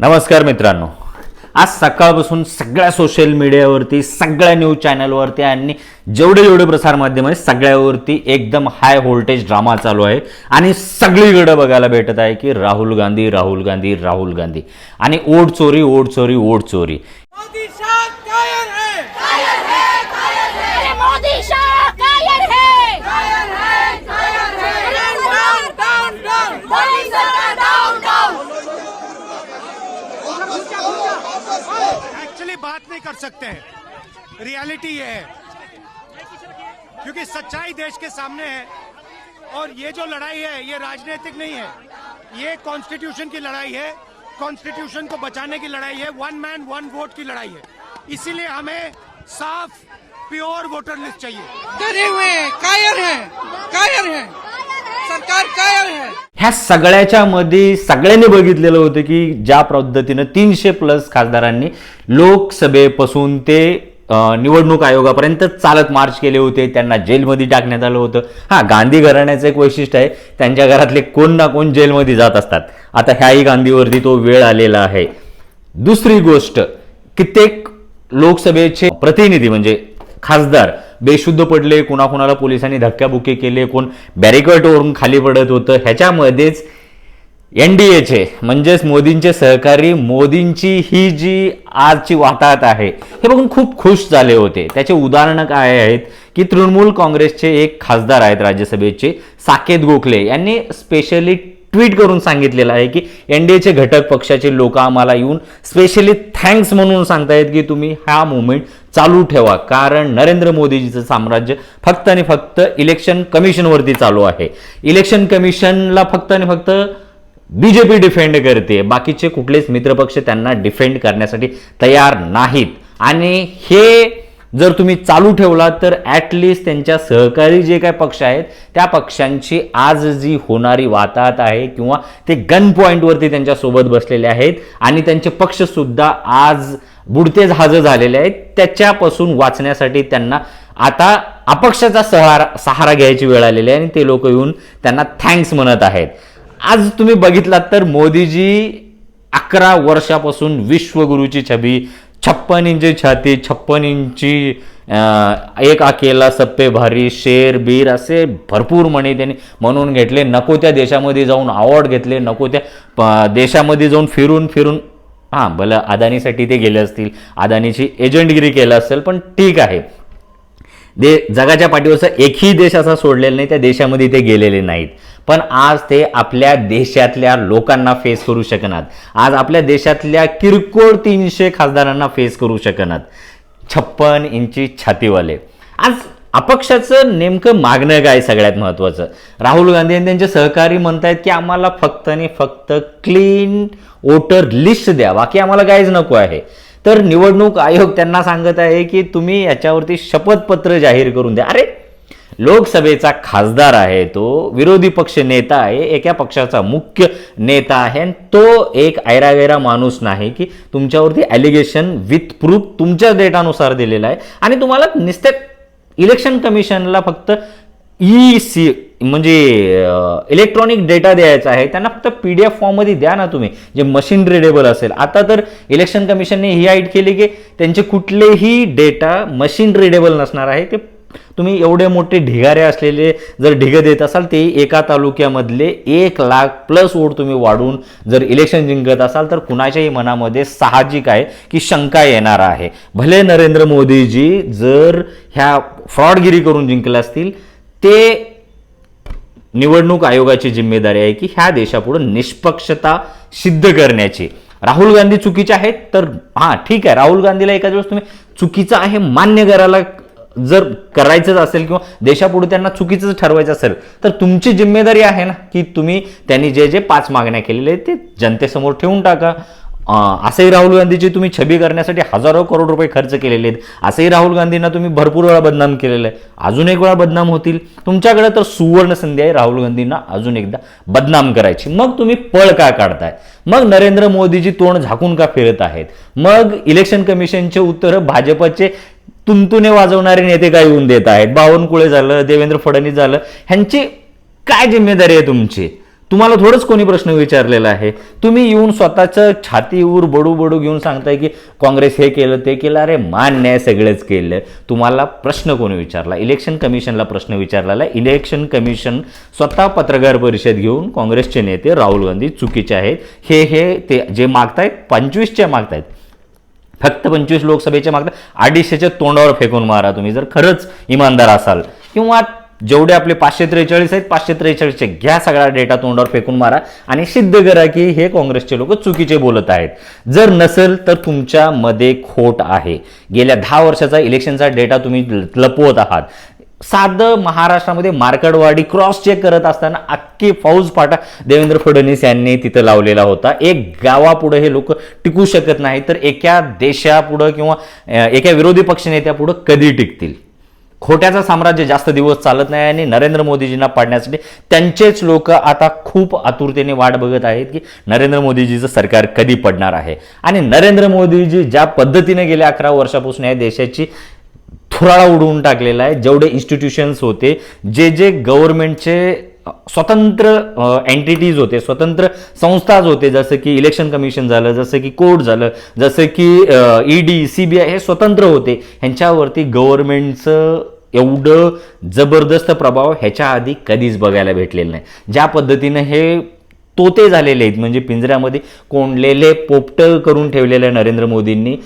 नमस्कार मित्रांनो. आज सकाळपासून सगळ्या सोशल मीडियावरती सगळ्या न्यूज चॅनलवरती आणि जेवढे जेवढे प्रसारमाध्यम आहे सगळ्यावरती एकदम हाय व्होल्टेज ड्रामा चालू आहे. आणि सगळीकडे बघायला भेटत आहे की राहुल गांधी राहुल गांधी राहुल गांधी. आणि ओढ चोरी ओढ चोरी ओढ चोरी. सकते हैं। रियलिटी ये है। क्योंकि सच्चाई देश के सामने है। और ये जो लड़ाई है, ये राजनीतिक नहीं है। ये कॉन्स्टिट्यूशन की लड़ाई है। कॉन्स्टिट्यूशन को बचाने की लड़ाई है। वन मैन वन वोट की लड़ाई है। इसीलिए हमें साफ़ प्योर वोटर लिस्ट चाहिए। डरे हुए कायर है कायर है। सरकार कायर है। ह्या सगळ्याच्या मध्ये सगळ्यांनी बघितलेलं होतं की ज्या पद्धतीनं तीनशे प्लस खासदारांनी लोकसभेपासून ते निवडणूक आयोगापर्यंत चालत मार्च केले होते. त्यांना जेलमध्ये टाकण्यात आलं होतं. हा गांधी घराण्याचं एक वैशिष्ट्य आहे. त्यांच्या घरातले कोण ना कोण जेलमध्ये जात असतात. आता ह्याही गांधीवरती तो वेळ आलेला आहे. दुसरी गोष्ट कित्येक लोकसभेचे प्रतिनिधी म्हणजे खासदार बेशुद्ध पडले कुणाकुणाला पोलिसांनी धक्काबुक्की केले कोण बॅरिकेडवरून खाली पडत होतं. ह्याच्यामध्येच एन डी एचे म्हणजेच मोदींचे सहकारी मोदींची ही जी आजची वाताहत आहे हे बघून खूप खुश झाले होते. त्याचे उदाहरणं काय आहेत? की तृणमूल काँग्रेसचे एक खासदार आहेत राज्यसभेचे साकेत गोखले. यांनी स्पेशली ट्विट करून सांगितलेलं आहे की एन डी एचे घटक पक्षाचे लोक आम्हाला येऊन स्पेशली थँक्स म्हणून सांगतायत की तुम्ही हा मुवमेंट चालू ठेवा. कारण नरेंद्र मोदीजीचं साम्राज्य फक्त आणि फक्त इलेक्शन कमिशनवरती चालू आहे. इलेक्शन कमिशनला फक्त आणि फक्त बीजेपी डिफेंड करते. बाकीचे कुठलेच मित्रपक्ष त्यांना डिफेंड करण्यासाठी तयार नाहीत. आणि हे जर तुम्ही चालू ठेवला तर ॲटलिस्ट त्यांच्या सहकारी जे काय पक्ष आहेत त्या पक्षांची आज जी होणारी वाताहत आहे किंवा ते गन पॉईंटवरती त्यांच्यासोबत बसलेले आहेत आणि त्यांचे पक्षसुद्धा आज बुडते जहाजं झालेले आहेत त्याच्यापासून वाचण्यासाठी त्यांना आता अपक्षाचा सहारा सहारा घ्यायची वेळ आलेली आहे आणि ते लोक येऊन त्यांना थँक्स म्हणत आहेत. आज तुम्ही बघितलात तर मोदीजी अकरा वर्षापासून विश्वगुरूची छबी छप्पन इंची छाती छप्पन इंची एक आकेला सप्पे भारी शेर बीर असे भरपूर म्हणे त्यांनी म्हणून घेतले. नको त्या देशामध्ये जाऊन अवॉर्ड घेतले नको त्या प- देशामध्ये जाऊन फिरून फिरून हां भलं अदानीसाठी ते गेले असतील. अदानीची एजंटगिरी केलं असेल पण ठीक आहे. दे जगाच्या पाठीवरचा एकही देश असा सोडलेला नाही त्या देशामध्ये ते गेलेले नाहीत. पण आज ते आपल्या देशातल्या लोकांना फेस करू शकणार आज आपल्या देशातल्या किरकोळ तीनशे खासदारांना फेस करू शकणार छप्पन इंची छातीवाले. आज अपक्षाचं नेमकं मागणं काय सगळ्यात महत्त्वाचं राहुल गांधी आणि त्यांचे सहकारी म्हणतायत की आम्हाला फक्त आणि फक्त क्लीन वोटर लिस्ट द्या. बाकी आम्हाला काहीच नको आहे. तर निवडणूक आयोग त्यांना सांगत आहे की तुम्ही याच्यावरती शपथपत्र जाहीर करून द्या. अरे लोकसभेचा खासदार आहे तो विरोधी पक्ष नेता आहे एका पक्षाचा मुख्य नेता आहे आणि तो एक ऐरागैरा माणूस नाही की तुमच्यावरती ॲलिगेशन विथ प्रूफ तुमच्या डेटानुसार दिलेला आहे. आणि तुम्हाला निस्ते इलेक्शन कमिशनला फक्त ई सी म्हणजे इलेक्ट्रॉनिक डेटा द्यायचा आहे त्यांना फक्त पी डी एफ फॉर्ममध्ये द्या ना तुम्ही जे मशीन रिडेबल असेल. आता तर इलेक्शन कमिशनने ही हाईट केली की त्यांचे कुठलेही डेटा मशीन रिडेबल नसणार आहे ते तुम्ही एवढे मोठे ढिगारे असलेले जर ढिग देत असाल ते एका तालुक्यामधले एक लाख प्लस वोट तुम्ही वाढून जर इलेक्शन जिंकत असाल तर कुणाच्याही मनामध्ये साहजिक आहे की शंका येणार आहे. भले नरेंद्र मोदीजी जर ह्या फ्रॉडगिरी करून जिंकले असतील ते निवडणूक आयोगाची जिम्मेदारी आहे की ह्या देशापुढं निष्पक्षता सिद्ध करण्याची. राहुल गांधी चुकीचे आहेत तर हां ठीक आहे. राहुल गांधीला एखाद्या वेळेस तुम्ही चुकीचं आहे मान्य करायला जर करायचंच असेल किंवा देशापुढे त्यांना चुकीचं ठरवायचं असेल तर तुमची जिम्मेदारी आहे ना की तुम्ही त्यांनी जे जे पाच मागण्या केलेल्या आहेत ते जनतेसमोर ठेवून टाका. असंही राहुल गांधीची तुम्ही छबी करण्यासाठी हजारो करोड रुपये खर्च केलेले आहेत. असंही राहुल गांधींना तुम्ही भरपूर वेळा बदनाम केलेलं आहे. अजून एक वेळा बदनाम होतील. तुमच्याकडे तर सुवर्ण संधी आहे राहुल गांधींना अजून एकदा बदनाम करायची. मग तुम्ही पळ का काढताय? मग नरेंद्र मोदीजी तोंड झाकून का फिरत आहेत? मग इलेक्शन कमिशनचे उत्तर भाजपचे तुंतुने वाजवणारे नेते काय येऊन देत आहेत? बावनकुळे झालं देवेंद्र फडणवीस झालं ह्यांची काय जिम्मेदारी आहे तुमची? तुम्हाला थोडंच कोणी प्रश्न विचारलेला आहे. तुम्ही येऊन स्वतःचं छातीवर बडू बडू घेऊन सांगताय की काँग्रेस हे केलं ते केलं. अरे मान्य आहे सगळंच केलं. तुम्हाला प्रश्न कोणी विचारला? इलेक्शन कमिशनला प्रश्न विचारलेला इलेक्शन कमिशन स्वतः पत्रकार परिषद घेऊन काँग्रेसचे नेते राहुल गांधी चुकीचे आहेत. हे हे ते जे मागतायत पंचवीसच्या मागतायत. फक्त पंचवीस लोकसभेच्या मागतात अडीचशेच्या तोंडावर फेकून मारा तुम्ही. जर खरंच इमानदार असाल किंवा जेवढे आपले पाचशे त्रेचाळीस आहेत पाचशे त्रेचाळीसचे घ्या सगळा डेटा तोंडावर फेकून मारा आणि सिद्ध करा की हे काँग्रेसचे लोक चुकीचे बोलत आहेत. जर नसेल तर तुमच्यामध्ये खोट आहे. गेल्या दहा वर्षाचा इलेक्शनचा डेटा तुम्ही लपवत आहात. साधं महाराष्ट्रामध्ये मार्कडवाडी क्रॉस चेक करत असताना अख्खी फौज फाटा देवेंद्र फडणवीस यांनी तिथं लावलेला होता. एक गावापुढं हे लोक टिकू शकत नाही तर एका देशापुढं किंवा एका विरोधी पक्षनेत्यापुढं कधी टिकतील? खोट्याचं साम्राज्य जास्त दिवस चालत नाही आणि नरेंद्र मोदीजींना पाडण्यासाठी त्यांचेच लोक आता खूप आतुरतेने वाट बघत आहेत की नरेंद्र मोदीजीचं सरकार कधी पडणार आहे. आणि नरेंद्र मोदीजी ज्या पद्धतीने गेल्या अकरा वर्षापासून या देशाची थुराळा उडवून टाकलेला आहे. जेवढे इन्स्टिट्यूशन्स होते जे जे गव्हर्नमेंटचे स्वतंत्र एंटिटीज होते स्वतंत्र संस्थाज होते जसं की इलेक्शन कमिशन झालं जसं की कोर्ट झालं जसं की ईडी सी बी आय हे स्वतंत्र होते. ह्यांच्यावरती गव्हर्नमेंटचं एवढं जबरदस्त प्रभाव ह्याच्या आधी कधीच बघायला भेटलेलं नाही. ज्या पद्धतीनं हे तोते झालेले आहेत म्हणजे पिंजऱ्यामध्ये कोंडलेले पोपटं करून ठेवलेलं आहे नरेंद्र मोदींनी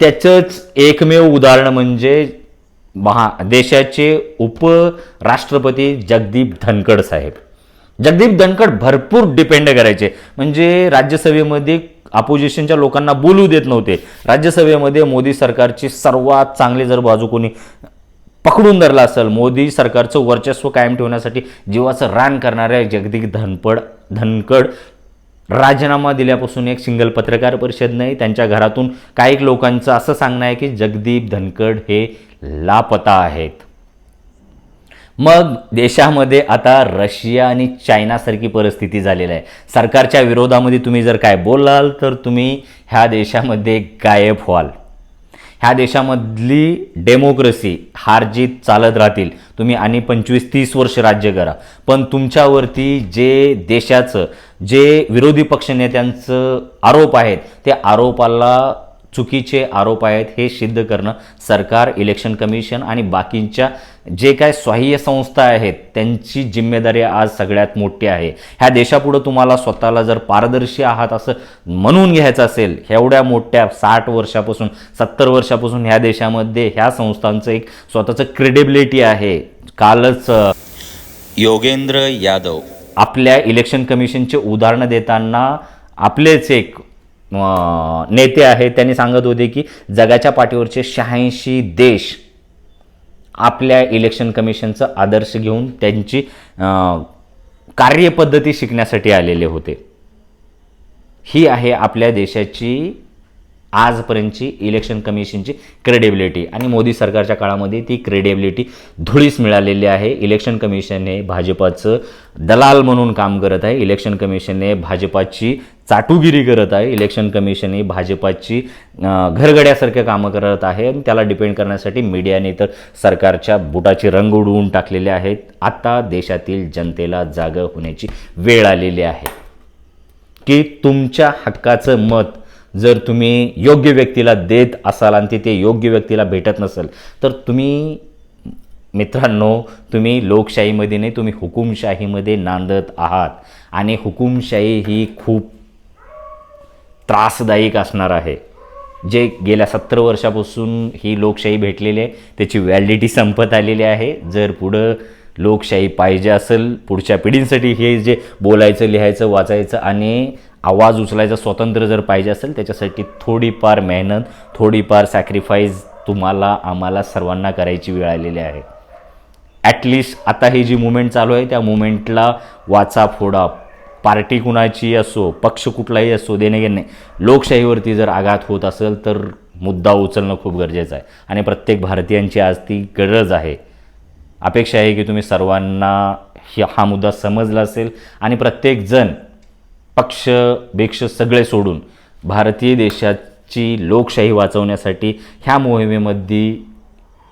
त्याचंच एकमेव उदाहरण म्हणजे महा देशाचे उपराष्ट्रपती जगदीप धनखड साहेब. जगदीप धनखड भरपूर डिपेंड करायचे. म्हणजे राज्यसभेमध्ये अपोजिशनच्या लोकांना बोलू देत नव्हते. राज्यसभेमध्ये मोदी सरकारची सर्वात चांगली जर बाजू कोणी पकडून धरला असेल मोदी सरकारचं वर्चस्व कायम ठेवण्यासाठी जीवाचं रान करणाऱ्या जगदीप धनपड धनकड राजीनामा दिल्यापासून एक सिंगल पत्रकार परिषद नाही त्यांच्या घरातून काही लोकांचं असं सांगणं आहे की जगदीप धनकड हे लापता आहेत. मग देशामध्ये आता रशिया आणि चायनासारखी परिस्थिती झालेली आहे. सरकारच्या विरोधामध्ये तुम्ही जर काय बोलाल तर तुम्ही ह्या देशामध्ये गायब व्हाल. ह्या देशामधली डेमोक्रेसी हार जीत चालत राहतील. तुम्ही आणि पंचवीस तीस वर्ष राज्य करा. पण तुमच्यावरती जे देशाचं जे विरोधी पक्षनेत्यांचं आरोप आहेत त्या आरोपाला चुकीचे आरोप आहेत हे सिद्ध करणं सरकार इलेक्शन कमिशन आणि बाकीच्या जे काय स्वाह्य संस्था आहेत त्यांची जिम्मेदारी आज सगळ्यात मोठी आहे. ह्या देशापुढं तुम्हाला स्वतःला जर पारदर्शी आहात असं म्हणून घ्यायचं असेल एवढ्या मोठ्या साठ वर्षापासून सत्तर वर्षापासून ह्या देशामध्ये ह्या संस्थांचं एक स्वतःचं क्रेडिबिलिटी आहे. कालच योगेंद्र यादव. आपल्या इलेक्शन कमिशनचे उदाहरणं देताना आपलेच एक नेते आहेत त्यांनी सांगत होते की जगाच्या पाठीवरचे शहाऐंशी देश आपल्या इलेक्शन कमिशनचं आदर्श घेऊन त्यांची कार्यपद्धती शिकण्यासाठी आलेले होते. ही आहे आपल्या देशाची आजपर्यंतची इलेक्शन कमिशनची क्रेडिबिलिटी आणि मोदी सरकारच्या काळामध्ये ती क्रेडिबिलिटी धुळीस मिळालेली आहे. इलेक्शन कमिशनने भाजपाचं दलाल म्हणून काम करत आहे. इलेक्शन कमिशनने भाजपाची चाटुगिरी करत आहे. इलेक्शन कमिशन ही भाजपाची घरगड्यासारखे कामं करत आहे आणि त्याला डिपेंड करण्यासाठी मीडियाने तर सरकारच्या बुटाचे रंग उडवून टाकलेले आहेत. आता देशातील जनतेला जागं होण्याची वेळ आलेली आहे. की तुमच्या हक्काचं मत जर तुम्ही योग्य व्यक्तीला देत असाल आणि ते ते योग्य व्यक्तीला भेटत नसेल तर तुम्ही मित्रांनो तुम्ही लोकशाहीमध्ये नाही तुम्ही हुकुमशाहीमध्ये नांदत आहात. आणि हुकुमशाही ही खूप त्रासदायक असणार आहे. जे गेल्या सत्तर वर्षापासून ही लोकशाही भेटलेली आहे त्याची व्हॅलिडिटी संपत आलेली आहे. जर पुढं लोकशाही पाहिजे असेल पुढच्या पिढींसाठी हे जे बोलायचं लिहायचं वाचायचं आणि आवाज उचलायचं स्वतंत्र जर पाहिजे असेल त्याच्यासाठी थोडीफार मेहनत थोडीफार सॅक्रिफाईस तुम्हाला आम्हाला सर्वांना करायची वेळ आलेली आहे. ॲटलिस्ट आता ही जी मुवमेंट चालू आहे त्या मुवमेंटला वाचा फोडा. पार्टी कुणाची असो पक्ष कुठलाही असो देणे घेणे लोकशाहीवरती जर आघात होत असेल तर मुद्दा उचलणं खूप गरजेचं आहे. आणि प्रत्येक भारतीयांची आज ती गरज आहे. अपेक्षा आहे की तुम्ही सर्वांना हा मुद्दा समजला असेल. आणि प्रत्येकजण पक्ष बेक्ष सगळे सोडून भारतीय देशाची लोकशाही वाचवण्यासाठी ह्या मोहिमेमध्ये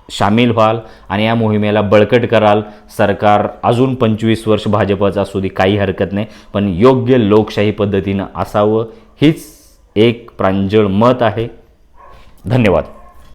सामील व्हाल आणि या मोहिमेला बळकट कराल. सरकार अजून पंचवीस वर्ष भाजपचं असू दे काही हरकत नाही पण योग्य लोकशाही पद्धतीनं असावं हीच एक प्रांजळ मत आहे. धन्यवाद.